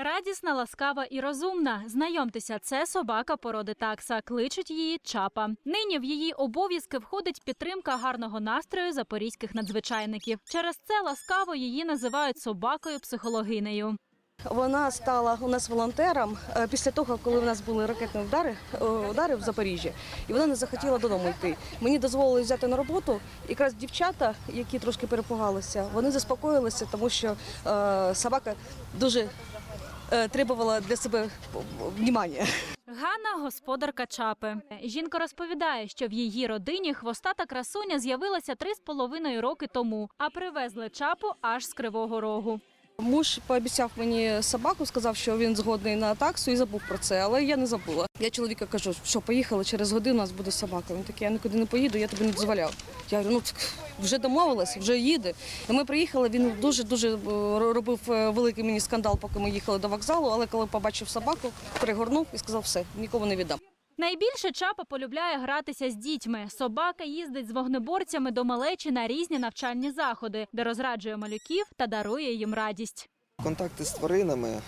Радісна, ласкава і розумна. Знайомтеся, це собака породи такса. Кличуть її чапа. Нині в її обов'язки входить підтримка гарного настрою запорізьких надзвичайників. Через це ласкаво її називають собакою психологинею. Вона стала у нас волонтером е, після того, коли в нас були ракетні удари, е, удари в Запоріжжі, і вона не захотіла додому йти. Мені дозволили взяти на роботу. І якраз дівчата, які трошки перепугалися, вони заспокоїлися, тому що е, собака дуже требувала для себе внимання. Ганна господарка чапи. Жінка розповідає, що в її родині хвостата красуня з'явилася три з половиною роки тому, а привезли чапу аж з Кривого Рогу. Муж пообіцяв мені собаку, сказав, що він згодний на таксу і забув про це, але я не забула. Я чоловіка кажу, що поїхали через годину, у нас буде собака. Він такий, я нікуди не поїду, я тобі не дозволяв. Я говорю, ну вже домовилась, вже їде. І ми приїхали. Він дуже дуже робив е, великий мені скандал, поки ми їхали до вокзалу. Але коли побачив собаку, пригорнув і сказав, все, нікому не віддам. Найбільше чапа полюбляє гратися з дітьми. Собака їздить з вогнеборцями до малечі на різні навчальні заходи, де розраджує малюків та дарує їм радість. Контакти з тваринами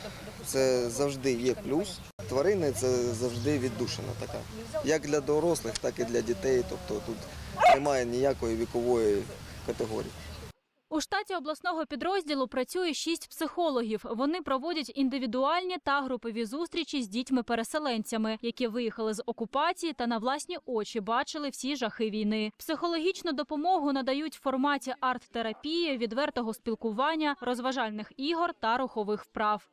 це завжди є плюс. Тварини це завжди віддушина така. Як для дорослих, так і для дітей. Тобто тут немає ніякої вікової категорії. У штаті обласного підрозділу працює шість психологів. Вони проводять індивідуальні та групові зустрічі з дітьми-переселенцями, які виїхали з окупації та на власні очі бачили всі жахи війни. Психологічну допомогу надають в форматі арт-терапії, відвертого спілкування, розважальних ігор та рухових вправ.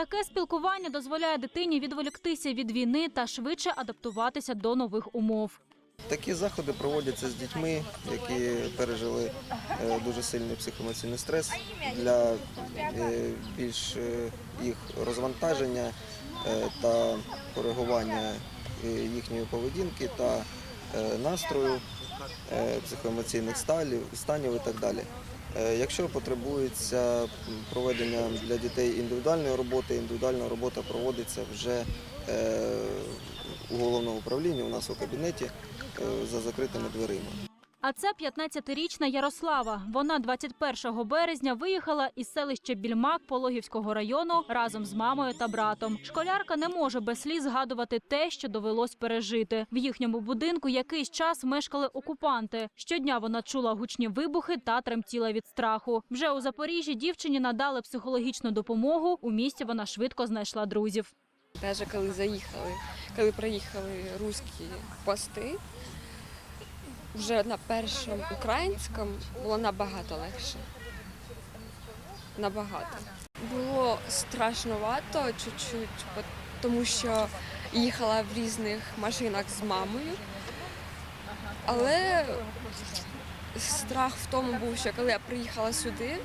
Таке спілкування дозволяє дитині відволіктися від війни та швидше адаптуватися до нових умов. Такі заходи проводяться з дітьми, які пережили е, дуже сильний психоемоційний стрес для е, більш е, їх розвантаження та коригування їхньої поведінки та настрою, психоемоційних станів і так далі. Е, Якщо потребується проведення для дітей індивідуальної роботи, індивідуальна робота проводиться вже е, у головному управлінні у нас у кабінеті е, за закритими дверима. А це 15-річна Ярослава. Вона 21 березня виїхала із селища Більмак Пологівського району разом з мамою та братом. Школярка не може без сліз згадувати те, що довелось пережити. В їхньому будинку якийсь час мешкали окупанти. Щодня вона чула гучні вибухи та тремтіла від страху. Вже у Запоріжжі дівчині надали психологічну допомогу. У місті вона швидко знайшла друзів. Навіть коли заїхали, коли приїхали руські пости, вже на першому українському було набагато легше. Набагато. Було страшновато чуть-чуть, тому що їхала в різних машинах з мамою. Але страх в тому був, що коли я приїхала сюди,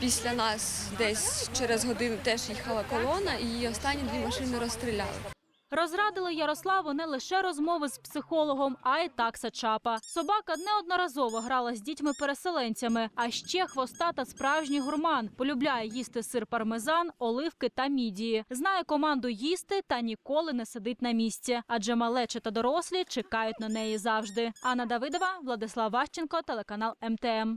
після нас десь через годину теж їхала колона, і її останні дві машини розстріляли. Розрадили Ярославу не лише розмови з психологом, а й такса чапа. Собака неодноразово грала з дітьми-переселенцями, а ще хвостата справжній гурман. Полюбляє їсти сир пармезан, оливки та мідії. Знає команду їсти та ніколи не сидить на місці, адже малечі та дорослі чекають на неї завжди. Анна Давидова, Владислав Ващенко, телеканал МТМ.